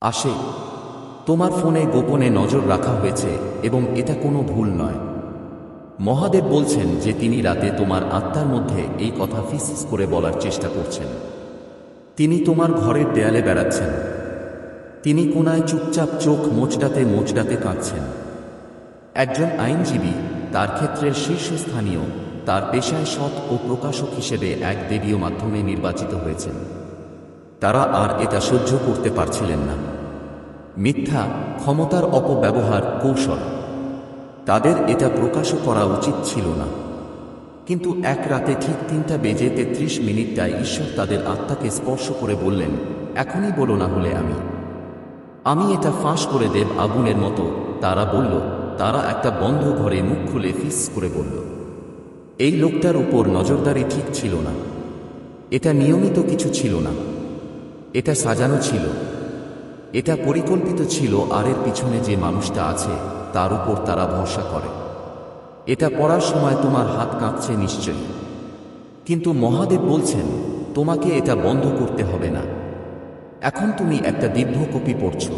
আসে। তোমার ফোনে গোপনে নজর রাখা হয়েছে এবং এটা কোনো ভুল নয়। মহাদেব বলছেন যে তিনি রাতে তোমার আত্মার মধ্যে এই কথা ফিসিস করে বলার চেষ্টা করছেন। তিনি তোমার ঘরের দেয়ালে বেড়াচ্ছেন। তিনি কোনায় চুপচাপ চোখ মোচড়াতে মোচড়াতে কাঁদছেন। একজন আইনজীবী, তার ক্ষেত্রের শীর্ষস্থানীয়, তার পেশায় সৎ ও প্রকাশক হিসেবে এক দেবীয় মাধ্যমে নির্বাচিত হয়েছেন। তারা আর এটা সহ্য করতে পারছিলেন না। মিথ্যা ক্ষমতার অপব্যবহার কৌশল। তাদের এটা প্রকাশও করা উচিত ছিল না। কিন্তু এক রাতে ঠিক তিনটা বেজে তেত্রিশ মিনিটটায় ঈশ্বর তাদের আত্মাকে স্পর্শ করে বললেন, এখনই বলো না হলে আমি। আমি এটা ফাঁস করে দেব আগুনের মতো। তারা বলল, তারা একটা বন্ধ ঘরে মুখ খুলে ফিস করে বলল। এই লোকটার উপর নজরদারি ঠিক ছিল না। এটা নিয়মিত কিছু ছিল না। এটা সাজানো ছিল। এটা পরিকল্পিত ছিল আর এর পিছনে যে মানুষটা আছে, তার উপর তারা ভরসা করে। এটা পড়ার সময় তোমার হাত কাঁপছে নিশ্চয়ই। কিন্তু মহাদেব বলছেন, তোমাকে এটা বন্ধ করতে হবে না। এখন তুমি একটা দীর্ঘ কপি পড়ছ।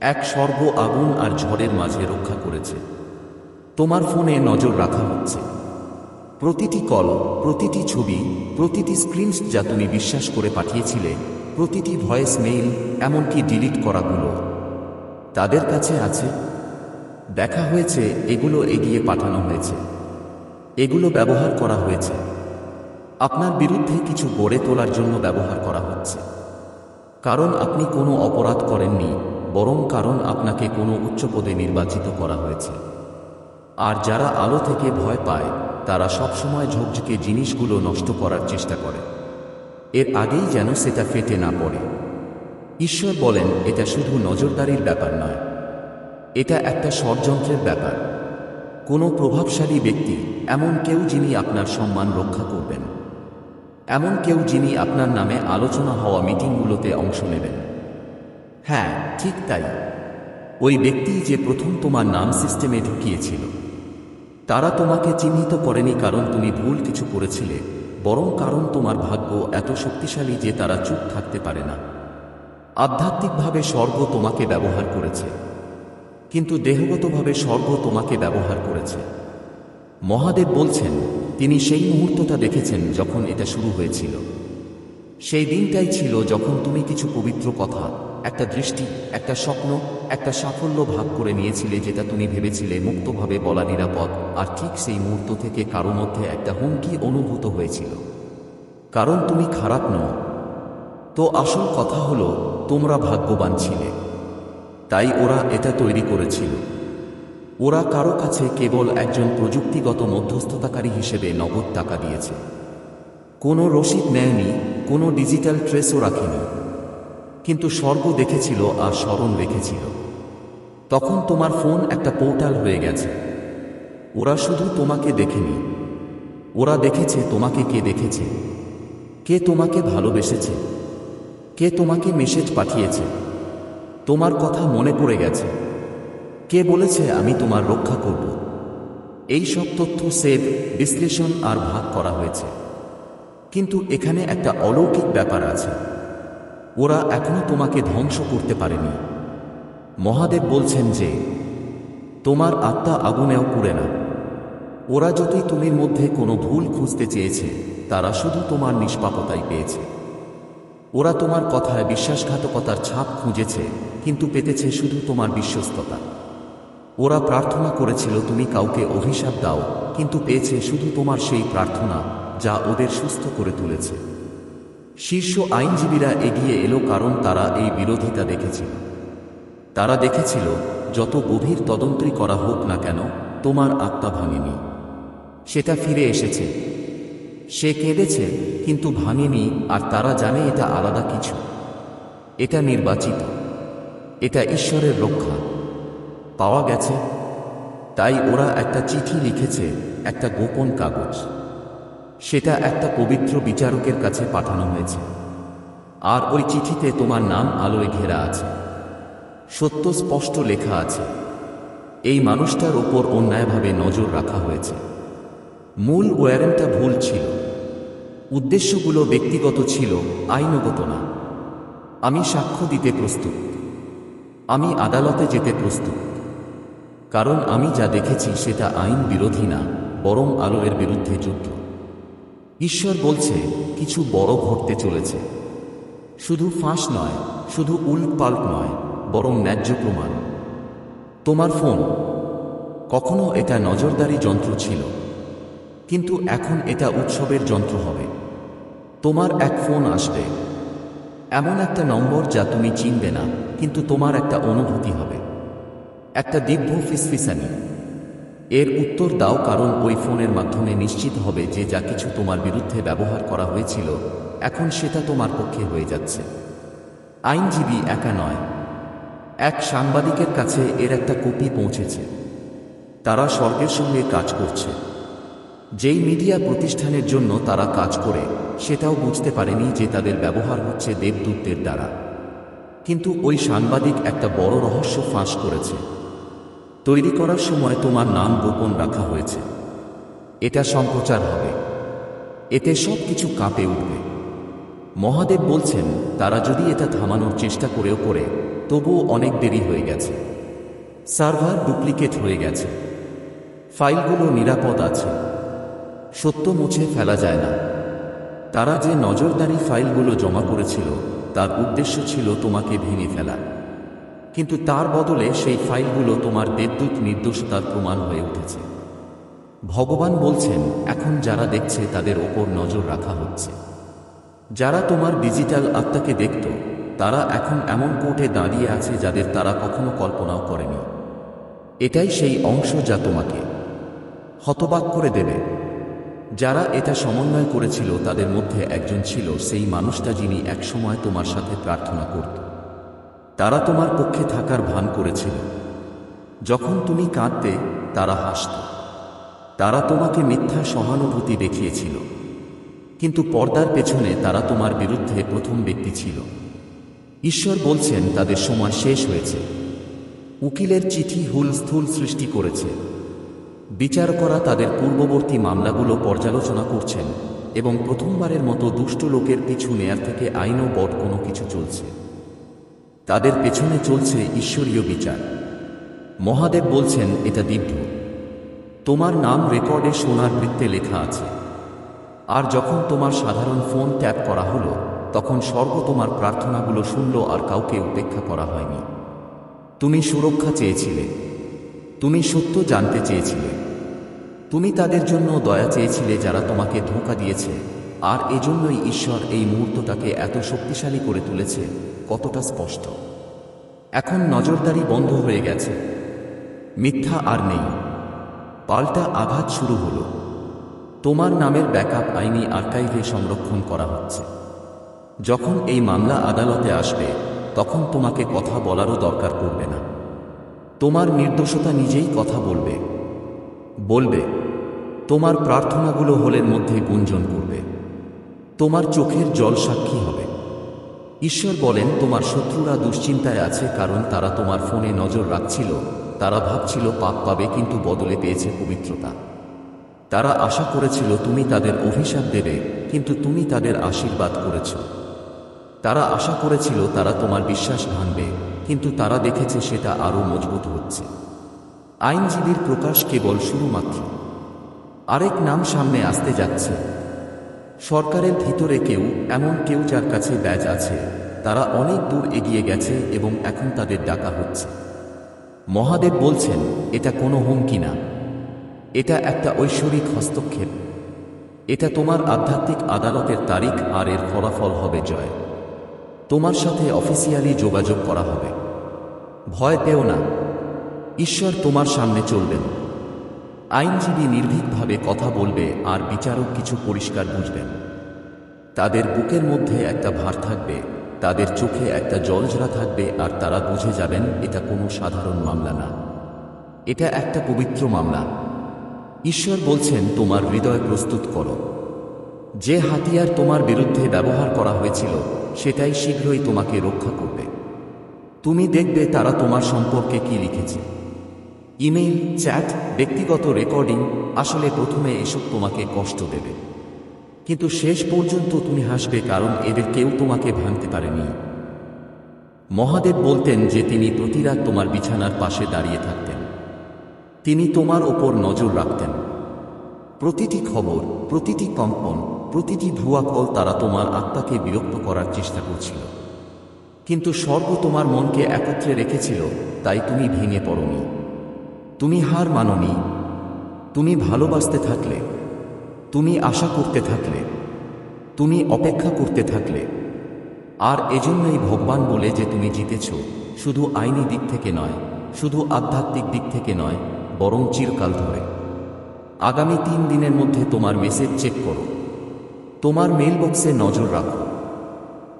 এক স্বর্গ আগুন আর ঝড়ের মাঝে রক্ষা করেছে। তোমার ফোনে নজর রাখা হচ্ছে। প্রতিটি কল, প্রতিটি ছবি, প্রতিটি স্ক্রিনস যা তুমি বিশ্বাস করে পাঠিয়েছিলে প্রতিটি ভয়েস মেইল এমনকি ডিলিট করাগুলো। তাদের কাছে আছে, দেখা হয়েছে, এগুলো এগিয়ে পাঠানো হয়েছে। এগুলো ব্যবহার করা হয়েছে। আপনার বিরুদ্ধে কিছু গড়ে তোলার জন্য ব্যবহার করা হচ্ছে। কারণ আপনি কোনো অপরাধ করেননি, বরং কারণ আপনাকে কোনো উচ্চপদে নির্বাচিত করা হয়েছে। আর যারা আলো থেকে ভয় পায়, তারা সবসময় ঝকঝকে জিনিসগুলো নষ্ট করার চেষ্টা করে। এর আগেই যেন সেটা ফেটে না পড়ে। ঈশ্বর বলেন, এটা শুধু নজরদারির ব্যাপার নয়। এটা একটা ষড়যন্ত্রের ব্যাপার। কোনো প্রভাবশালী ব্যক্তি, এমন কেউ যিনি আপনার সম্মান রক্ষা করবেন। এমন কেউ যিনি আপনার নামে আলোচনা হওয়া মিটিংগুলোতে অংশ নেবেন। হ্যাঁ ঠিক তাই। ওই ব্যক্তি যে প্রথম তোমার নাম সিস্টেমে ঢুকিয়েছিল, তারা তোমাকে চিহ্নিত করেনি কারণ তুমি ভুল কিছু করেছিলে। বরং কারণ তোমার ভাগ্য এত শক্তিশালী যে তারা চুপ থাকতে পারে না। আধ্যাত্মিকভাবে স্বর্গ তোমাকে ব্যবহার করেছে। কিন্তু দেহগতভাবে স্বর্গ তোমাকে ব্যবহার করেছে। মহাদেব বলছেন, তিনি সেই মুহূর্তটা দেখেছেন যখন এটা শুরু হয়েছিল। সেই দিনটাই ছিল যখন তুমি কিছু পবিত্র কথা একটা দৃষ্টি, একটা স্বপ্ন, একটা সাফল্য ভাগ করে নিয়েছিলে যেটা তুমি ভেবেছিলে মুক্তভাবে বলা নিরাপদ। আর ঠিক সেই মুহূর্ত থেকে কারও মধ্যে একটা হুমকি অনুভূত হয়েছিল। কারণ তুমি খারাপ নও। তো আসল কথা হলো, তোমরা ভাগ্যবান ছিলে। তাই ওরা এটা তৈরি করেছিল। ওরা কারও কাছে কেবল একজন প্রযুক্তিগত মধ্যস্থতাকারী হিসেবে নগদ টাকা দিয়েছে। কোনো রসিদ নেয়নি, কোনো ডিজিটাল ট্রেসও রাখেনি। কিন্তু স্বর্গ দেখেছিল আর স্মরণ রেখেছিল। তখন তোমার ফোন একটা পোর্টাল হয়ে গেছে। ওরা শুধু তোমাকে দেখেনি। ওরা দেখেছে তোমাকে কে দেখেছে। কে তোমাকে ভালোবেসেছে। কে তোমাকে মেসেজ পাঠিয়েছে। তোমার কথা মনে পড়ে গেছে। কে বলেছে, আমি তোমার রক্ষা করব এই সব তথ্য সেভ, বিশ্লেষণ আর ভাগ করা হয়েছে। কিন্তু এখানে একটা অলৌকিক ব্যাপার আছে। ওরা এখনও তোমাকে ধ্বংস করতে পারেনি। মহাদেব বলছেন যে, তোমার আত্মা আগুনেও পুড়ে না। ওরা যদি তুমির মধ্যে কোনো ভুল খুঁজতে চেয়েছে, তারা শুধু তোমার নিষ্পাপতাই পেয়েছে। ওরা তোমার কথায় বিশ্বাসঘাতকতার ছাপ খুঁজেছে, কিন্তু পেতেছে শুধু তোমার বিশ্বস্ততা। ওরা প্রার্থনা করেছিল তুমি কাউকে অভিশাপ দাও, কিন্তু পেয়েছে শুধু তোমার সেই প্রার্থনা, যা ওদের সুস্থ করে তুলেছে। শীর্ষ আইনজীবীরা এগিয়ে এলো কারণ তারা এই বিরোধিতা দেখেছিল। তারা দেখেছিল, যত গভীর তদন্তই করা হোক না কেন, তোমার আত্মা ভাঙেনি। সেটা ফিরে এসেছে। সে কেঁদেছে, কিন্তু ভাঙেনি, আর তারা জানে এটা আলাদা কিছু। এটা নির্বাচিত। এটা ঈশ্বরের রক্ষা। পাওয়া গেছে। তাই ওরা একটা চিঠি লিখেছে, একটা গোপন কাগজ। সেটা একটা পবিত্র বিচারকের কাছে পাঠানো হয়েছে। আর ওই চিঠিতে তোমার নাম আলোয় ঘেরা আছে। সত্য স্পষ্ট লেখা আছে। এই মানুষটার ওপর অন্যায়ভাবে নজর রাখা হয়েছে। মূল ওয়ারেন্টটা ভুল ছিল। উদ্দেশ্যগুলো ব্যক্তিগত ছিল, আইনগত না। আমি সাক্ষ্য দিতে প্রস্তুত। আমি আদালতে যেতে প্রস্তুত। কারণ আমি যা দেখেছি সেটা আইন বিরোধী না, বরং আলোয়ের বিরুদ্ধে যুদ্ধ। ঈশ্বর বলছে, কিছু বড় ঘটতে চলেছে। শুধু ফাঁস নয়, শুধু উল্ট নয়, বরং ন্যায্য প্রমাণ। তোমার ফোন। কখনো এটা নজরদারি যন্ত্র ছিল, কিন্তু এখন এটা উৎসবের যন্ত্র হবে। তোমার এক ফোন আসবে। এমন একটা নম্বর যা তুমি চিনবে না, কিন্তু তোমার একটা অনুভূতি হবে। একটা দিব্য ফিসফিসানি। এর উত্তর দাও কারণ ওই ফোনের মাধ্যমে নিশ্চিত হবে যে যা কিছু তোমার বিরুদ্ধে ব্যবহার করা হয়েছিল, এখন সেটা তোমার পক্ষে হয়ে যাচ্ছে। আইনজীবী একা নয়। এক সাংবাদিকের কাছে এর একটা কপি পৌঁছেছে। তারা স্বর্গের সঙ্গে কাজ করছে। যেই মিডিয়া প্রতিষ্ঠানের জন্য তারা কাজ করে, সেটাও বুঝতে পারেনি যে তাদের ব্যবহার হচ্ছে দেবদূতদের দ্বারা। কিন্তু ওই সাংবাদিক একটা বড় রহস্য ফাঁস করেছে। তৈরি করার সময় তোমার নাম গোপন রাখা হয়েছে। এটা সম্প্রচার হবে। এতে সব কিছু কাঁপে উঠবে। মহাদেব বলছেন, তারা যদি এটা থামানোর চেষ্টা করেও করে, তবুও অনেক দেরি হয়ে গেছে। সার্ভার ডুপ্লিকেট হয়ে গেছে। ফাইলগুলো নিরাপদ আছে। সত্য মুছে ফেলা যায় না। তারা যে নজরদারি ফাইলগুলো জমা করেছিল, তার উদ্দেশ্য ছিল তোমাকে ভেঙে ফেলা। কিন্তু তার বদলে সেই ফাইলগুলো তোমার দেবদূত নির্দোষতার প্রমাণ হয়ে উঠেছে। ভগবান বলছেন, এখন যারা দেখছে তাদের ওপর নজর রাখা হচ্ছে। যারা তোমার ডিজিটাল আত্মাকে দেখত, তারা এখন এমন কোর্টে দাঁড়িয়ে আছে যাদের তারা কখনো কল্পনাও করেনি। এটাই সেই অংশ যা তোমাকে হতবাক করে দেবে। যারা এটা সমন্বয় করেছিল তাদের মধ্যে একজন ছিল সেই মানুষটা যিনি একসময় তোমার সাথে প্রার্থনা করত। তারা তোমার পক্ষে থাকার ভান করেছিল। যখন তুমি কাঁদতে, তারা হাসত। তারা তোমাকে মিথ্যা সহানুভূতি দেখিয়েছিল। কিন্তু পর্দার পেছনে তারা তোমার বিরুদ্ধে প্রথম ব্যক্তি ছিল। ঈশ্বর বলছেন, তাদের সময় শেষ হয়েছে। উকিলের চিঠি হুলস্থুল সৃষ্টি করেছে। বিচার করা তাদের পূর্ববর্তী মামলাগুলো পর্যালোচনা করছেন এবং প্রথমবারের মতো দুষ্ট লোকের পিছু নেয়ার থেকে আইনও বট কোনো কিছু চলছে। তাদের পেছনে চলছে ঈশ্বরীয় বিচার। মহাদেব বলছেন, এটা দিব্য। তোমার নাম রেকর্ডে সোনার বৃত্তে লেখা আছে। আর যখন তোমার সাধারণ ফোন ট্যাপ করা হলো, তখন স্বর্গ তোমার প্রার্থনাগুলো শুনল আর কাউকে উপেক্ষা করা হয়নি। তুমি সুরক্ষা চেয়েছিলে। তুমি সত্য জানতে চেয়েছিলে। তুমি তাদের জন্য দয়া চেয়েছিলে যারা তোমাকে ধোঁকা দিয়েছে। আর এজন্যই ঈশ্বর এই মুহূর্তটাকে এত শক্তিশালী করে তুলেছে, কতটা স্পষ্ট। এখন নজরদারি বন্ধ হয়ে গেছে। মিথ্যা আর নেই। পাল্টা আঘাত শুরু হলো। তোমার নামের ব্যাকআপ আইনি আর্কাইভে সংরক্ষণ করা হচ্ছে। যখন এই মামলা আদালতে আসবে, তখন তোমাকে কথা বলারও দরকার পড়বে না। তোমার নির্দোষতা নিজেই কথা বলবে। বলবে, তোমার প্রার্থনাগুলো হলের মধ্যে গুঞ্জন করবে। তোমার চোখের জল সাক্ষী হবে। ঈশ্বর বলেন, তোমার শত্রুরা দুশ্চিন্তায় আছে কারণ তারা তোমার ফোনে নজর রাখছিল। তারা ভাবছিল, পাপ পাবে, কিন্তু বদলে পেয়েছে পবিত্রতা। তারা আশা করেছিল, তুমি তাদের অভিশাপ দেবে, কিন্তু তুমি তাদের আশীর্বাদ করেছ। তারা আশা করেছিল, তারা তোমার বিশ্বাস ভাঙবে, কিন্তু তারা দেখেছে, সেটা আরও মজবুত হচ্ছে। আইনজীবীর প্রকাশ কেবল শুরুমাত্র। আরেক নাম সামনে আসতে যাচ্ছে। সরকারের ভিতরে কেউ, এমন কেউ যার কাছে ব্যাজ আছে, তারা অনেক দূর এগিয়ে গেছে এবং এখন তাদের ডাকা হচ্ছে। মহাদেব বলছেন, এটা কোনো হুমকি না। এটা একটা ঐশ্বরিক হস্তক্ষেপ। এটা তোমার আধ্যাত্মিক আদালতের তারিখ আর এর ফলাফল হবে জয়। তোমার সাথে অফিসিয়ালি যোগাযোগ করা হবে। ভয় পেও না। ঈশ্বর তোমার সামনে চলবেন। আইনজীবী নির্ভীকভাবে কথা বলবে আর বিচারক কিছু পরিষ্কার বুঝবেন। তাদের বুকের মধ্যে একটা ভার থাকবে, তাদের চোখে একটা জলজরা থাকবে আর তারা বুঝে যাবেন এটা কোনো সাধারণ মামলা না। এটা একটা পবিত্র মামলা। ঈশ্বর বলছেন, তোমার হৃদয় প্রস্তুত করো। যে হাতিয়ার তোমার বিরুদ্ধে ব্যবহার করা হয়েছিল, সেটাই শীঘ্রই তোমাকে রক্ষা করবে। তুমি দেখবে তারা তোমার সম্পর্কে কি লিখেছে। ইমেইল, চ্যাট, ব্যক্তিগত রেকর্ডিং, আসলে প্রথমে এসব তোমাকে কষ্ট দেবে। কিন্তু শেষ পর্যন্ত তুমি হাসবে কারণ এদের কেউ তোমাকে ভাঙতে পারেনি। মহাদেব বলতেন যে তিনি প্রতি রাত তোমার বিছানার পাশে দাঁড়িয়ে থাকতেন। তিনি তোমার ওপর নজর রাখতেন। প্রতিটি খবর, প্রতিটি কম্পন, প্রতিটি ভুয়া কল তারা তোমার আত্মাকে বিরক্ত করার চেষ্টা করছিল। কিন্তু স্বর্গ তোমার মনকে একত্রে রেখেছিল, তাই তুমি ভেঙে পড়নি। তুমি হার মাননি। তুমি ভালোবাসতে থাকলে। তুমি আশা করতে থাকলে। তুমি অপেক্ষা করতে থাকলে। আর এজন্যই ভগবান বলে যে তুমি জিতেছ, শুধু আইনি দিক থেকে নয়, শুধু আধ্যাত্মিক দিক থেকে নয়, বরং চিরকাল ধরে। আগামী তিন দিনের মধ্যে তোমার মেসেজ চেক করো। তোমার মেল বক্সে নজর রাখো।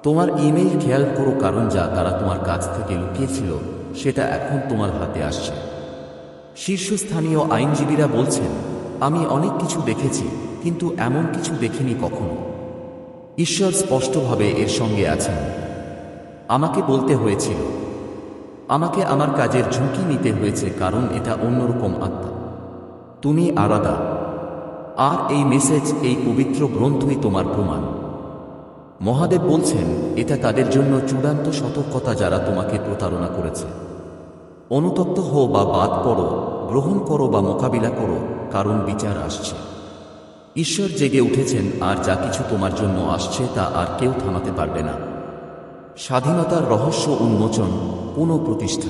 তোমার ইমেইল খেয়াল করো কারণ যা তারা তোমার কাছ থেকে লুকিয়েছিল, সেটা এখন তোমার হাতে আসছে। শীর্ষস্থানীয় আইনজীবীরা বলছেন, আমি অনেক কিছু দেখেছি, কিন্তু এমন কিছু দেখিনি কখনো। ঈশ্বর স্পষ্টভাবে এর সঙ্গে আছেন। আমাকে বলতে হয়েছিল। আমাকে আমার কাজের ঝুঁকি নিতে হয়েছে, কারণ এটা অন্যরকম আত্মা। তুমি আলাদা আর এই মেসেজ, এই পবিত্র গ্রন্থই তোমার প্রমাণ। মহাদেব বলছেন, এটা তাদের জন্য চূড়ান্ত সতর্কতা যারা তোমাকে প্রতারণা করেছে। অনুতপ্ত হও বা বাদ পড়ো, গ্রহণ করো বা মোকাবিলা করো, কারণ বিচার আসছে। ঈশ্বর জেগে উঠেছেন, আর যা কিছু তোমার জন্য আসছে তা আর কেউ থামাতে পারবে না। স্বাধীনতার রহস্য উন্মোচন, পুনঃপ্রতিষ্ঠা।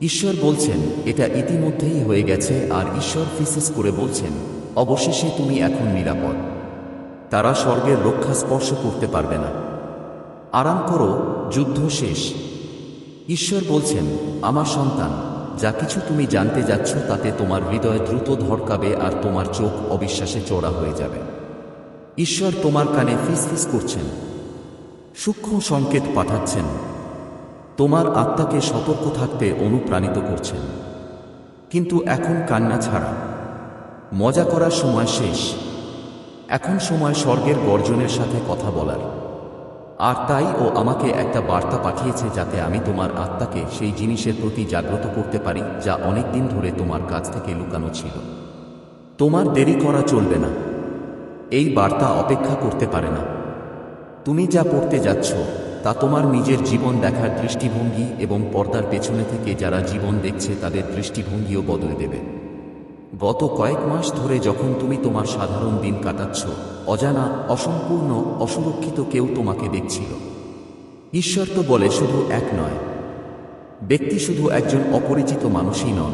ঈশ্বর বলছেন, এটা ইতিমধ্যেই হয়ে গেছে, আর ঈশ্বর ফিসেস করে বলছেন, অবশেষে তুমি এখন নিরাপদ। তারা স্বর্গের রক্ষা স্পর্শ করতে পারবে না। আরাম করো, যুদ্ধ শেষ। ঈশ্বর বলছেন, আমার সন্তান, যা কিছু তুমি জানতে যাচ্ছ তাতে তোমার হৃদয় দ্রুত ধরকাবে আর তোমার চোখ অবিশ্বাসে চড়া হয়ে যাবে। ঈশ্বর তোমার কানে ফিস ফিস করছেন, সূক্ষ্ম সংকেত পাঠাচ্ছেন, তোমার আত্মাকে সতর্ক থাকতে অনুপ্রাণিত করছেন। কিন্তু এখন কান্না ছাড়া, মজা করার সময় শেষ। এখন সময় স্বর্গের গর্জনের সাথে কথা বলার। আর তাই ও আমাকে একটা বার্তা পাঠিয়েছে যাতে আমি তোমার আত্মাকে সেই জিনিসের প্রতি জাগ্রত করতে পারি যা অনেক দিন ধরে তোমার কাছ থেকে লুকানো ছিল। তোমার দেরি করা চলবে না। এই বার্তা অপেক্ষা করতে পারে না। তুমি যা পড়তে যাচ্ছ, তা তোমার নিজের জীবন দেখার দৃষ্টিভঙ্গি এবং পর্দার পেছনে থেকে যারা জীবন দেখছে তাদের দৃষ্টিভঙ্গিও বদলে দেবে। গত কয়েক মাস ধরে যখন তুমি তোমার সাধারণ দিন কাটাচ্ছ, অজানা, অসম্পূর্ণ, অসুরক্ষিত কেউ তোমাকে দেখছিল। ঈশ্বর তো বলে শুধু এক নয়। ব্যক্তি শুধু একজন অপরিচিত মানুষই নন,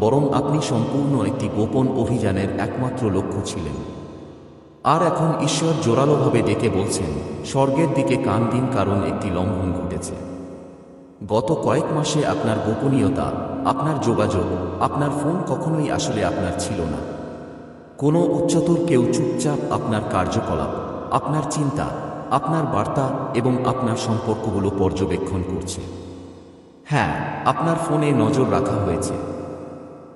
বরং আপনি সম্পূর্ণ একটি গোপন অভিযানের একমাত্র লক্ষ্য ছিলেন। আর এখন ঈশ্বর জোরালোভাবে ডেকে বলছেন, স্বর্গের দিকে কান দিন কারণ একটি লঙ্ঘন ঘটেছে। গত কয়েক মাসে আপনার গোপনীয়তা, আপনার যোগাযোগ, আপনার ফোন কখনোই আসলে আপনার ছিল না। কোনো উচ্চতর কেউ চুপচাপ আপনার কার্যকলাপ, আপনার চিন্তা, আপনার বার্তা এবং আপনার সম্পর্কগুলো পর্যবেক্ষণ করছে। হ্যাঁ আপনার ফোনে নজর রাখা হয়েছে।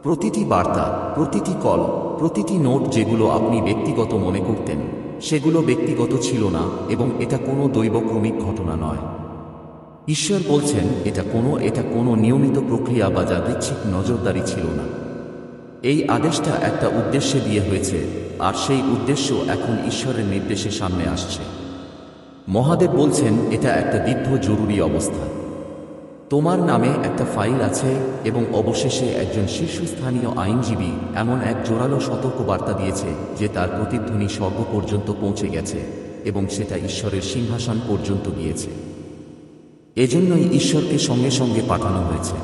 প্রতিটি বার্তা, প্রতিটি কল, প্রতিটি নোট যেগুলো আপনি ব্যক্তিগত মনে করতেন, সেগুলো ব্যক্তিগত ছিল না এবং এটা কোনো দৈবক্রমিক ঘটনা নয়। ঈশ্বর বলছেন, এটা কোনো এটা কোনো নিয়মিত প্রক্রিয়া বা যাদৃচ্ছিক নজরদারি ছিল না। এই আদেশটা একটা উদ্দেশ্যে দিয়ে হয়েছে, আর সেই উদ্দেশ্য এখন ঈশ্বরের নির্দেশে সামনে আসছে। মহাদেব বলছেন, এটা একটা দীর্ঘ জরুরি অবস্থা। তোমার নামে একটা ফাইল আছে এবং অবশেষে একজন শীর্ষস্থানীয় আইনজীবী এমন এক জোরালো সতর্কবার্তা দিয়েছে যে তার প্রতিধ্বনি স্বর্গ পর্যন্ত পৌঁছে গেছে এবং সেটা ঈশ্বরের সিংহাসন পর্যন্ত গিয়েছে। এজন্যই ঈশ্বরকে সঙ্গে সঙ্গে পাঠানো হয়েছে।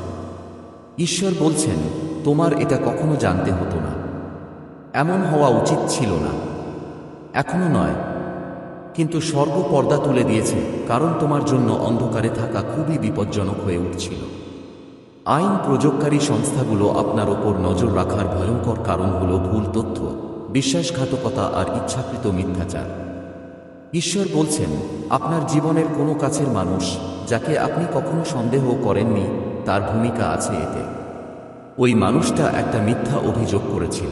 ঈশ্বর বলছেন, তোমার এটা কখনো জানতে হতো না। এমন হওয়া উচিত ছিল না। এখনও নয়। কিন্তু স্বর্গ পর্দা তুলে দিয়েছে, কারণ তোমার জন্য অন্ধকারে থাকা খুবই বিপজ্জনক হয়ে উঠছিল। আইন প্রযোগকারী সংস্থাগুলো আপনার ওপর নজর রাখার ভয়ঙ্কর কারণ হল ভুল তথ্য, বিশ্বাসঘাতকতা আর ইচ্ছাকৃত মিথ্যাচার। ঈশ্বর বলছেন, আপনার জীবনের কোনো কাছের মানুষ যাকে আপনি কখনো সন্দেহ করেননি, তার ভূমিকা আছে এতে। ওই মানুষটা একটা মিথ্যা অভিযোগ করেছিল।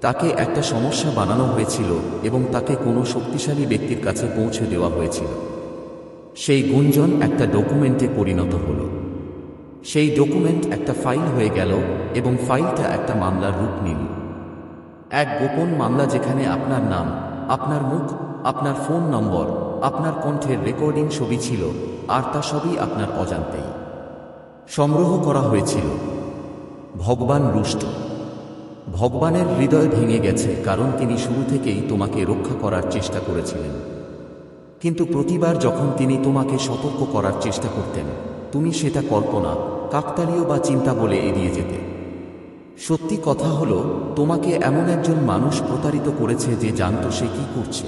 তাকে একটা সমস্যা বানানো হয়েছিল এবং তাকে কোনো শক্তিশালী ব্যক্তির কাছে পৌঁছে দেওয়া হয়েছিল। সেই গুঞ্জন একটা ডকুমেন্টে পরিণত হল। সেই ডকুমেন্ট একটা ফাইল হয়ে গেল এবং ফাইলটা একটা মামলার রূপ নিল। এক গোপন মামলা যেখানে আপনার নাম, আপনার মুখ, আপনার ফোন নম্বর, আপনার কণ্ঠের রেকর্ডিং ছবি ছিল আর তা সবই আপনার অজান্তেই। সংগ্রহ করা হয়েছিল। ভগবান রুষ্ট। ভগবানের হৃদয় ভেঙে গেছে কারণ তিনি শুরু থেকেই তোমাকে রক্ষা করার চেষ্টা করেছিলেন। কিন্তু প্রতিবার যখন তিনি তোমাকে সতর্ক করার চেষ্টা করতেন, তুমি সেটা কল্পনা, কাকতালীয় বা চিন্তা বলে এড়িয়ে যেতে। সত্যি কথা হলো, তোমাকে এমন একজন মানুষ প্রতারিত করেছে যে জানত সে কি করছে।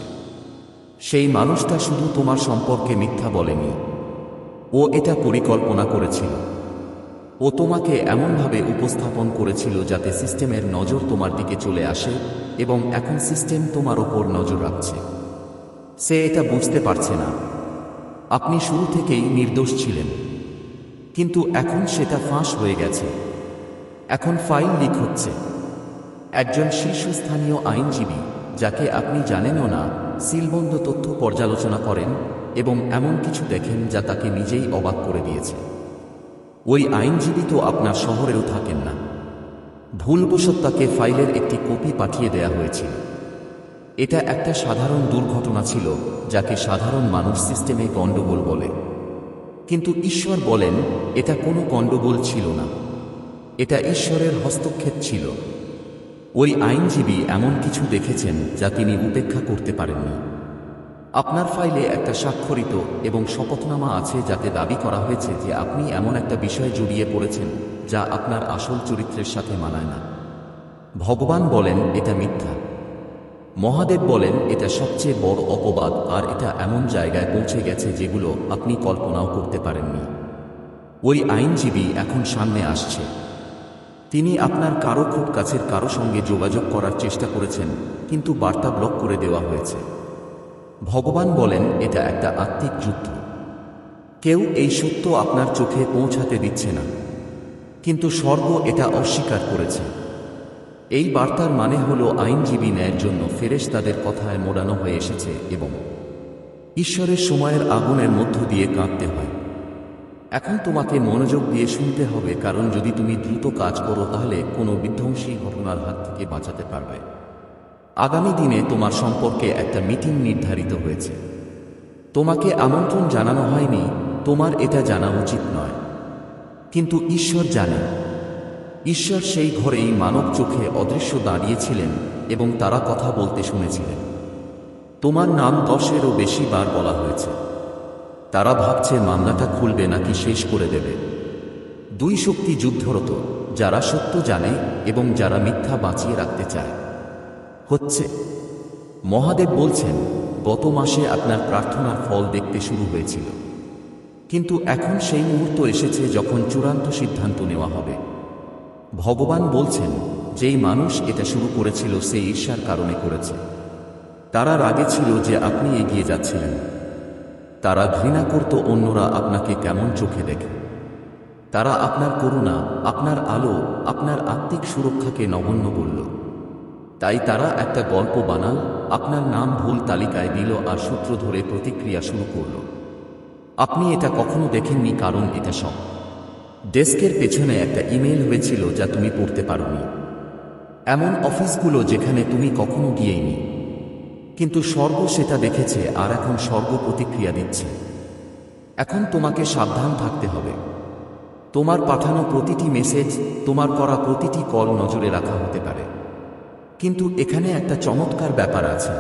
সেই মানুষটা শুধু তোমার সম্পর্কে মিথ্যা বলেনি। ও এটা পরিকল্পনা করেছিল। ও তোমাকে এমনভাবে উপস্থাপন করেছিল যাতে সিস্টেমের নজর তোমার দিকে চলে আসে এবং এখন সিস্টেম তোমার ওপর নজর রাখছে। সে এটা বুঝতে পারছে না। আপনি শুরু থেকেই নির্দোষ ছিলেন। কিন্তু এখন সেটা ফাঁস হয়ে গেছে। এখন ফাইল লিক হচ্ছে। একজন শীর্ষস্থানীয় আইনজীবী, যাকে আপনি জানেনও না, সিলবন্ধ তথ্য পর্যালোচনা করেন এবং এমন কিছু দেখেন যা তাকে নিজেই অবাক করে দিয়েছে। ওই আইনজীবী তো আপনার শহরেও থাকেন না। ভুলবশত তাকে ফাইলের একটি কপি পাঠিয়ে দেয়া হয়েছিল। এটা একটা সাধারণ দুর্ঘটনা ছিল, যাকে সাধারণ মানুষ সিস্টেমে গণ্ডগোল বলে। কিন্তু ঈশ্বর বলেন, এটা কোনো গণ্ডগোল ছিল না। এটা ঈশ্বরের হস্তক্ষেপ ছিল। ওই আইনজীবী এমন কিছু দেখেছেন যা তিনি উপেক্ষা করতে পারেননি। আপনার ফাইলে একটা স্বাক্ষরিত এবং শপথনামা আছে যাতে দাবি করা হয়েছে যে আপনি এমন একটা বিষয় জড়িয়ে পড়েছেন যা আপনার আসল চরিত্রের সাথে মানায় না। ভগবান বলেন এটা মিথ্যা। মহাদেব বলেন এটা সবচেয়ে বড় অপবাদ আর এটা এমন জায়গায় পৌঁছে গেছে যেগুলো আপনি কল্পনাও করতে পারেননি। ওই আইনজীবী এখন সামনে আসছে। তিনি আপনার কারও খুব কাছের কারও সঙ্গে যোগাযোগ করার চেষ্টা করেছেন, কিন্তু বার্তা ব্লক করে দেওয়া হয়েছে। ভগবান বলেন, এটা একটা আত্মিক যুদ্ধ। কেউ এই সত্য আপনার চোখে পৌঁছাতে দিচ্ছে না। কিন্তু স্বর্গ এটা অস্বীকার করেছে। এই বার্তার মানে হল আইনজীবী ন্যায়ের জন্য ফেরেশ তাদের কথায় মোড়ানো হয়ে এসেছে এবং ঈশ্বরের সময়ের আগুনের মধ্য দিয়ে কাঁদতে হয়। এখন তোমাকে মনোযোগ দিয়ে শুনতে হবে, কারণ যদি তুমি দ্রুত কাজ করো, তাহলে কোনো বিধ্বংসী ঘটনার হাত থেকে বাঁচাতে পারবে। আগামী দিনে তোমার সম্পর্কে একটা মিটিং নির্ধারিত হয়েছে। তোমাকে আমন্ত্রণ জানানো হয়নি, তোমার এটা জানা উচিত নয়। কিন্তু ঈশ্বর জানেন ঈশ্বর সেই ঘরেই মানব চোখে অদৃশ্য দাঁড়িয়েছিলেন এবং তারা কথা বলতে শুনেছিলেন। তোমার নাম দশেরও বেশি বার বলা হয়েছে। তারা ভাবছে মামলাটা খুলবে নাকি শেষ করে দেবে। দুই শক্তি যুদ্ধরত, যারা সত্য জানে এবং যারা মিথ্যা বাঁচিয়ে রাখতে চায়। হচ্ছে। মহাদেব বলছেন, গত মাসে আপনার প্রার্থনার ফল দেখতে শুরু হয়েছিল। কিন্তু এখন সেই মুহূর্ত এসেছে যখন চূড়ান্ত সিদ্ধান্ত নেওয়া হবে। ভগবান বলছেন, যেই মানুষ এটা শুরু করেছিল সে ঈর্ষার কারণে করেছে। তারা রাগে ছিল যে আপনি এগিয়ে যাচ্ছিলেন। তারা ঘৃণা করত অন্যরা আপনাকে কেমন চোখে দেখে। তারা আপনার করুণা, আপনার আলো, আপনার আত্মিক সুরক্ষাকে নগণ্য বলল তাই তারা একটা গল্প বানাল, আপনার নাম ভুল তালিকায় দিল আর সূত্র ধরে প্রতিক্রিয়া শুরু করল। আপনি এটা কখনো দেখেননি কারণ এটা সব। ডেস্কের পেছনে একটা ইমেল হয়েছিল যা তুমি পড়তে পারোনি। এমন অফিসগুলো যেখানে তুমি কখনো গিয়েইনি। কিন্তু স্বর্গ সেটা দেখেছে আর এখন স্বর্গ প্রতিক্রিয়া দিচ্ছে। এখন তোমাকে সাবধান থাকতে হবে। তোমার পাঠানো প্রতিটি মেসেজ, তোমার করা প্রতিটি কল নজরে রাখা হতে পারে। কিন্তু এখানে একটা চমৎকার ব্যাপার আছে।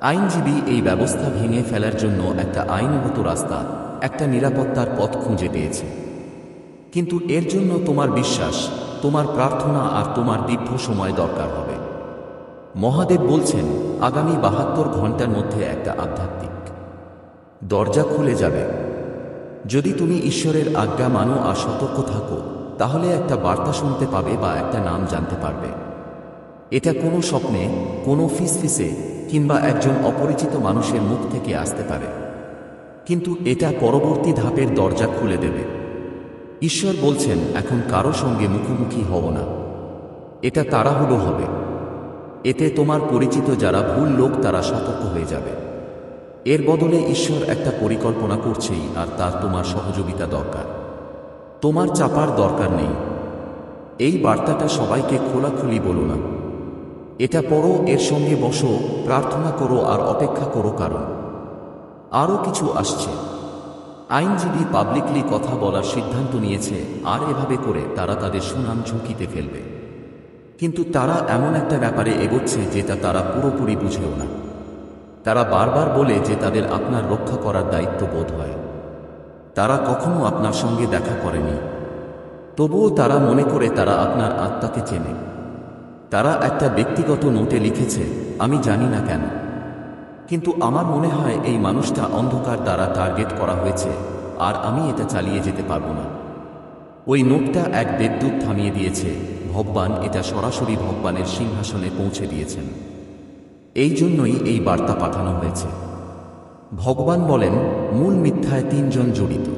আইনজীবী এই ব্যবস্থা ভেঙে ফেলার জন্য একটা আইনগত রাস্তা, একটা নিরাপত্তার পথ খুঁজে পেয়েছে। কিন্তু এর জন্য তোমার বিশ্বাস, তোমার প্রার্থনা আর তোমার দীর্ঘ সময় দরকার হবে। মহাদেব বলছেন, আগামী বাহাত্তর ঘণ্টার মধ্যে একটা আধ্যাত্মিক দরজা খুলে যাবে। যদি তুমি ঈশ্বরের আজ্ঞা মানো আর সতর্ক থাকো, তাহলে একটা বার্তা শুনতে পাবে বা একটা নাম জানতে পারবে। এটা কোনো স্বপ্নে, কোনো ফিসফিসে কিংবা একজন অপরিচিত মানুষের মুখ থেকে আসতে পারে। কিন্তু এটা পরবর্তী ধাপের দরজা খুলে দেবে। ঈশ্বর বলছেন, এখন কারও সঙ্গে মুখোমুখি হব না। এটা তাড়াহুড়ো হবে। এতে তোমার পরিচিত যারা ভুল লোক, তারা সতর্ক হয়ে যাবে। এর বদলে ঈশ্বর একটা পরিকল্পনা করছেই, আর তার তোমার সহযোগিতা দরকার। তোমার চাপার দরকার নেই। এই বার্তাটা সবাইকে খোলাখুলি বলো না। এটা পড়ো, এর সঙ্গে বসো, প্রার্থনা করো আর অপেক্ষা করো কারণ। আরও কিছু আসছে। আইনজীবী পাবলিকলি কথা বলার সিদ্ধান্ত নিয়েছে, আর এভাবে করে তারা তাদের সুনাম ঝুঁকিতে ফেলবে। কিন্তু তারা এমন একটা ব্যাপারে এগোচ্ছে যেটা তারা পুরোপুরি বুঝেও না। তারা বারবার বলে যে তাদের আপনার রক্ষা করার দায়িত্ব বোধ হয়। তারা কখনো আপনার সঙ্গে দেখা করেনি। তবুও তারা মনে করে তারা আপনার আত্মাকে চেনে। তারা একটা ব্যক্তিগত নোটে লিখেছে, আমি জানি না কেন। কিন্তু আমার মনে হয় এই মানুষটা অন্ধকার দ্বারা টার্গেট করা হয়েছে, আর আমি এটা চালিয়ে যেতে পারব না। ওই নোটটা এক দেবদূত থামিয়ে দিয়েছে, ভগবান এটা সরাসরি ভগবানের সিংহাসনে পৌঁছে দিয়েছেন। এই জন্যই এই বার্তা পাঠানো হয়েছে। ভগবান বলেন, মূল মিথ্যায় তিনজন জড়িত।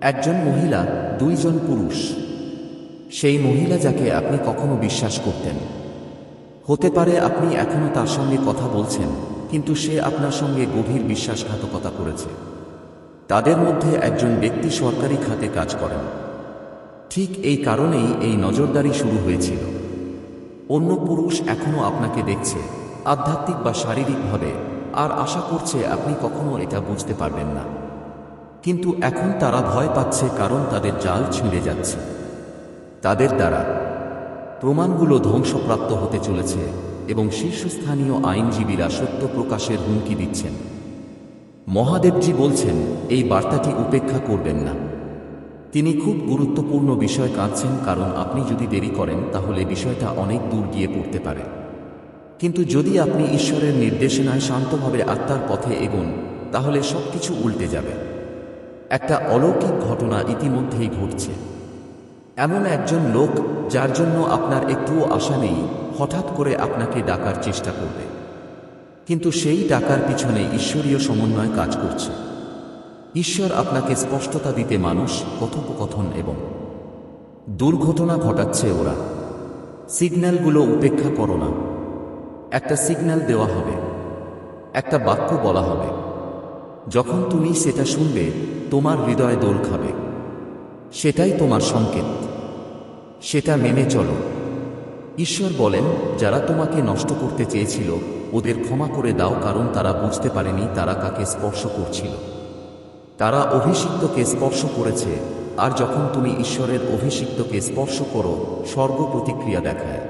একজন মহিলা, দুইজন পুরুষ। সেই মহিলা যাকে আপনি কখনো বিশ্বাস করতেন। হতে পারে আপনি এখনও তার সঙ্গে কথা বলছেন, কিন্তু সে আপনার সঙ্গে গভীর বিশ্বাসঘাতকতা করেছে। তাদের মধ্যে একজন ব্যক্তি সরকারি খাতে কাজ করেন। ঠিক এই কারণেই এই নজরদারি শুরু হয়েছিল। অন্য পুরুষ এখনও আপনাকে দেখছে, আধ্যাত্মিক বা শারীরিকভাবে, আর আশা করছে আপনি কখনো এটা বুঝতে পারবেন না। কিন্তু এখন তারা ভয় পাচ্ছে কারণ তাদের জাল ছিঁড়ে যাচ্ছে। তাদের দ্বারা প্রমাণগুলো ধ্বংসপ্রাপ্ত হতে চলেছে এবং শীর্ষস্থানীয় আইনজীবীরা সত্য প্রকাশের হুমকি দিচ্ছেন। মহাদেবজি বলছেন, এই বার্তাটি উপেক্ষা করবেন না। তিনি খুব গুরুত্বপূর্ণ বিষয় কাঁদছেন, কারণ আপনি যদি দেরি করেন, তাহলে বিষয়টা অনেক দূর গিয়ে পড়তে পারে। কিন্তু যদি আপনি ঈশ্বরের নির্দেশনায় শান্তভাবে আত্মার পথে এগোন, তাহলে সবকিছু উল্টে যাবে। একটা অলৌকিক ঘটনা ইতিমধ্যেই ঘটছে। এমন একজন লোক যার জন্য আপনার একটুও আশা নেই, হঠাৎ করে আপনাকে ডাকার চেষ্টা করবে। কিন্তু সেই ডাকার পিছনে ঈশ্বরীয় সমন্বয় কাজ করছে। ঈশ্বর আপনাকে স্পষ্টতা দিতে মানুষ কথোপকথন এবং দুর্ঘটনা ঘটাচ্ছে ওরা। সিগন্যালগুলো উপেক্ষা করো না। একটা সিগন্যাল দেওয়া হবে। একটা বাক্য বলা হবে। যখন তুমি সেটা শুনবে, তোমার হৃদয় দোল খাবে। সেটাই তোমার সংকেত। সেটা মেনে চলো। ঈশ্বর বলেন, যারা তোমাকে নষ্ট করতে চেয়েছিল, ওদের ক্ষমা করে দাও, কারণ তারা বুঝতে পারেনি তারা কাকে স্পর্শ করছিল। তারা অভিষিক্তকে স্পর্শ করেছে, আর যখন তুমি ঈশ্বরের অভিষিক্তকে স্পর্শ করো, স্বর্গ প্রতিক্রিয়া দেখায়।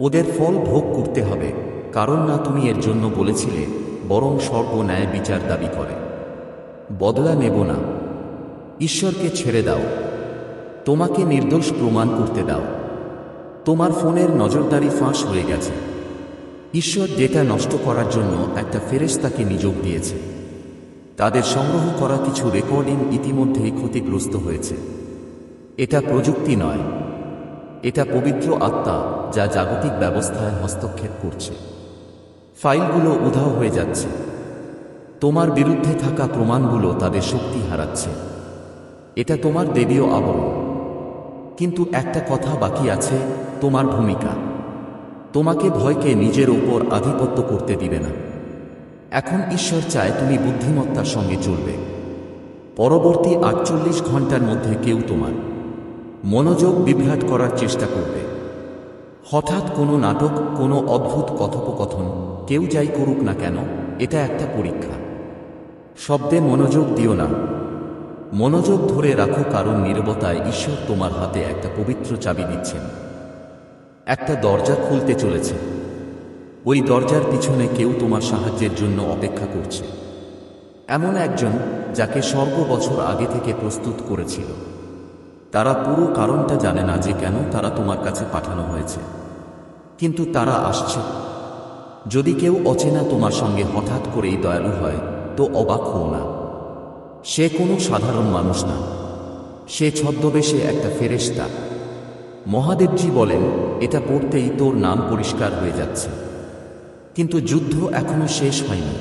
ওদের ফল ভোগ করতে হবে, কারণ না তুমি এর জন্য বলেছিলে, বরং স্বর্গ ন্যায় বিচার দাবি করে। বদলা নেব না। ঈশ্বরকে ছেড়ে দাও। তোমাকে নির্দোষ প্রমাণ করতে দাও। তোমার ফোনের নজরদারি ফাঁস হয়ে গেছে। ঈশ্বর ডেটা নষ্ট করার জন্য একটা ফেরেশতাকে নিযোগ দিয়েছে। তাদের সংগ্রহ করা কিছু রেকর্ডিং ইতিমধ্যেই ক্ষতিগ্রস্ত হয়েছে। এটা প্রযুক্তি নয়। এটা পবিত্র আত্মা যা জাগতিক ব্যবস্থায় হস্তক্ষেপ করছে। ফাইলগুলো উধাও হয়ে যাচ্ছে। তোমার বিরুদ্ধে থাকা প্রমাণগুলো তাদের শক্তি হারাচ্ছে। এটা তোমার দেবীয় আবরণ। কিন্তু একটা কথা বাকি আছে, তোমার ভূমিকা। তোমাকে ভয়কে নিজের ওপর আধিপত্য করতে দিবে না। এখন ঈশ্বর চায় তুমি বুদ্ধিমত্তার সঙ্গে চলবে। পরবর্তী আটচল্লিশ ঘণ্টার মধ্যে কেউ তোমার মনোযোগ বিভ্রাট করার চেষ্টা করবে। হঠাৎ কোনো নাটক, কোনো অদ্ভুত কথোপকথন, কেউ যাই করুক না কেন, এটা একটা পরীক্ষা। শব্দে মনোযোগ দিও না। মনোযোগ ধরে রাখো কারণ নীরবতায় ঈশ্বর তোমার হাতে একটা পবিত্র চাবি দিচ্ছেন। একটা দরজা খুলতে চলেছে। ওই দরজার পিছনে কেউ তোমার সাহায্যের জন্য অপেক্ষা করছে। এমন একজন যাকে স্বর্গ বছর আগে থেকে প্রস্তুত করেছিল। তারা পুরো কারণটা জানে না যে কেন তারা তোমার কাছে পাঠানো হয়েছে। কিন্তু তারা আসছে। যদি কেউ অচেনা তোমার সঙ্গে হঠাৎ করেই দয়ালু হয়, তো অবাক হও না। সে কোনো সাধারণ মানুষ না। সে ছদ্মবেশে একটা ফেরেশতা। মহাদেবজি বলেন, এটা পড়তেই তোর নাম পরিষ্কার হয়ে যাচ্ছে। কিন্তু যুদ্ধ এখনও শেষ হয়নি।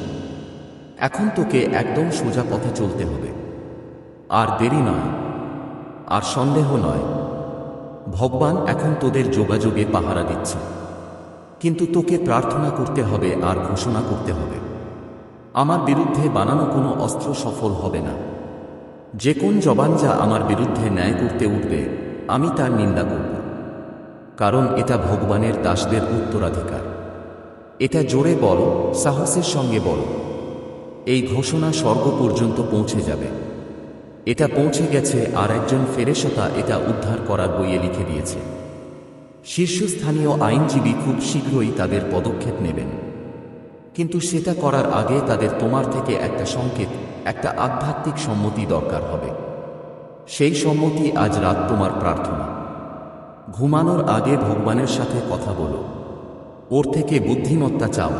এখন তোকে একদম সোজা পথে চলতে হবে। আর দেরি নয়, আর সন্দেহ নয়। ভগবান এখন তোদের যোগাযোগে পাহারা দিচ্ছে। কিন্তু তোকে প্রার্থনা করতে হবে আর ঘোষণা করতে হবে। আমার বিরুদ্ধে বানানো কোনো অস্ত্র সফল হবে না। যে কোন জবান যা আমার বিরুদ্ধে ন্যায় করতে উঠবে, আমি তার নিন্দা করব। কারণ এটা ভগবানের দাসদের উত্তরাধিকার। এটা জোরে বল, সাহসের সঙ্গে বল। এই ঘোষণা স্বর্গ পর্যন্ত পৌঁছে যাবে। এটা পৌঁছে গেছে আর একজন ফেরেশতা এটা উদ্ধার করার বইয়ে লিখে দিয়েছে। শীর্ষস্থানীয় আইনজীবী খুব শীঘ্রই তাদের পদক্ষেপ নেবেন। কিন্তু সেটা করার আগে তাদের তোমার থেকে একটা সংকেত, একটা আধ্যাত্মিক সম্মতি দরকার হবে। সেই সম্মতি আজ রাত তোমার প্রার্থনা। ঘুমানোর আগে ভগবানের সাথে কথা বলো। ওর থেকে বুদ্ধিমত্তা চাও।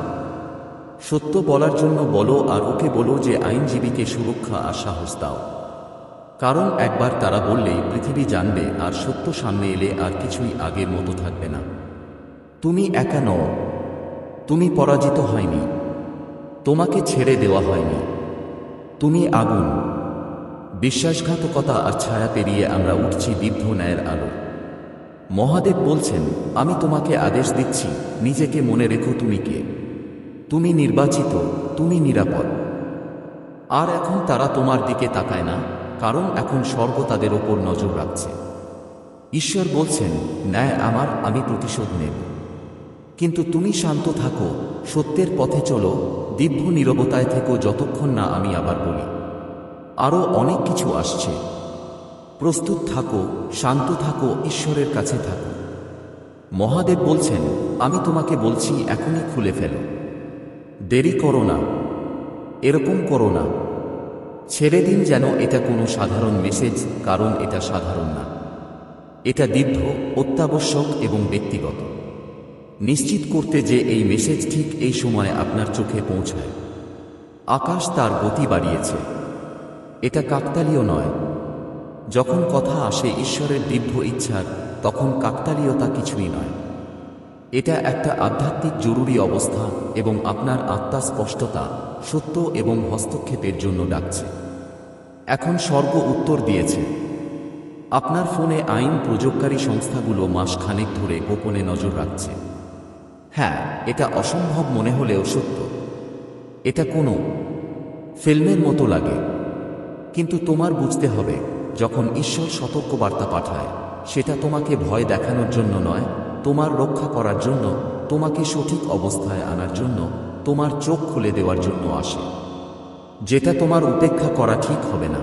সত্য বলার জন্য বলো আর ওকে বলো যে আইনজীবীকে সুরক্ষা আর সাহস দাও। কারণ একবার তারা বললেই পৃথিবী জানবে আর সত্য সামনে এলে আর কিছুই আগের মতো থাকবে না। তুমি একা নও তুমি পরাজিত হয়নি। তোমাকে ছেড়ে দেওয়া হয়নি। তুমি আগুন। বিশ্বাসঘাতকতা আর ছায়া পেরিয়ে আমরা উঠছি দীর্ঘ ন্যায়ের আলো। মহাদেব বলছেন, আমি তোমাকে আদেশ দিচ্ছি, নিজেকে মনে রেখো তুমি কে। তুমি নির্বাচিত, তুমি নিরাপদ। আর এখন তারা তোমার দিকে তাকায় না, কারণ এখন স্বর্গ তাদের ওপর নজর রাখছে। ঈশ্বর বলছেন, ন্যায় আমার, আমি প্রতিশোধ নেব। কিন্তু তুমি শান্ত থাকো, সত্যের পথে চলো, দিব্য নীরবতায় থেকো যতক্ষণ না আমি আবার বলি। আরও অনেক কিছু আসছে। প্রস্তুত থাকো, শান্ত থাকো, ঈশ্বরের কাছে থাকো। মহাদেব বলছেন, আমি তোমাকে বলছি এখনই খুলে ফেলো। দেরি করো না। এরকম করো না। ছেড়ে দিন যেন এটা কোনো সাধারণ মেসেজ, কারণ এটা সাধারণ না। এটা দীর্ঘ অত্যাবশ্যক এবং ব্যক্তিগত। নিশ্চিত করতে যে এই মেসেজ ঠিক এই সময়ে আপনার চোখে পৌঁছায়। আকাশ তার গতি বাড়িয়েছে। এটা কাকতালীয় নয়। যখন কথা আসে ঈশ্বরের দিব্য ইচ্ছার, তখন কাকতালীয়তা কিছুই নয়। এটা একটা আধ্যাত্মিক জরুরি অবস্থা এবং আপনার আত্মা স্পষ্টতা, সত্য এবং হস্তক্ষেপের জন্য ডাকছে। এখন স্বর্গ উত্তর দিয়েছে। আপনার ফোনে আইন প্রযোগকারী সংস্থাগুলো মাসখানেক ধরে গোপনে নজর রাখছে। হ্যাঁ এটা অসম্ভব মনে হলেও সত্য। এটা কোনো ফিল্মের মতো লাগে। কিন্তু তোমার বুঝতে হবে, যখন ঈশ্বর সতর্কবার্তা পাঠায়, সেটা তোমাকে ভয় দেখানোর জন্য নয়, তোমার রক্ষা করার জন্য, তোমাকে সঠিক অবস্থায় আনার জন্য, তোমার চোখ খুলে দেওয়ার জন্য আসে। যেটা তোমার উপেক্ষা করা ঠিক হবে না।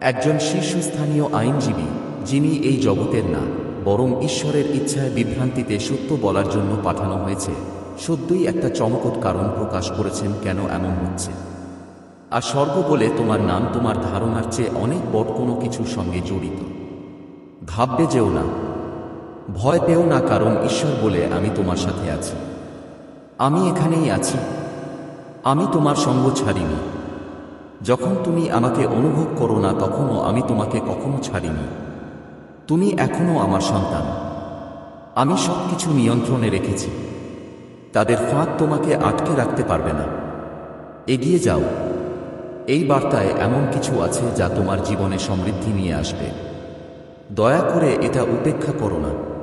একজন শীর্ষস্থানীয় আইনজীবী, যিনি এই জগতের না বরং ঈশ্বরের ইচ্ছায় বিভ্রান্তিতে সত্য বলার জন্য পাঠানো হয়েছে। সত্যই একটা চমকত কারণ প্রকাশ করেছেন কেন এমন হচ্ছে? আর স্বর্গ বলে তোমার নাম তোমার ধারণার চেয়ে অনেক বড় কোনো কিছুর সঙ্গে জড়িত। ভাববে যেও না। ভয় পেও না কারণ ঈশ্বর বলে আমি তোমার সাথে আছি। আমি এখানেই আছি। আমি তোমার সঙ্গ ছাড়িনি। যখন তুমি আমাকে অনুভব করো না তখনও আমি তোমাকে কখনো ছাড়িনি। তুমি এখনও আমার সন্তান। আমি সব কিছু নিয়ন্ত্রণে রেখেছি। তাদের ফাঁক তোমাকে আটকে রাখতে পারবে না। এগিয়ে যাও। এই বার্তায় এমন কিছু আছে যা তোমার জীবনে সমৃদ্ধি নিয়ে আসবে। দয়া করে এটা উপেক্ষা করো না।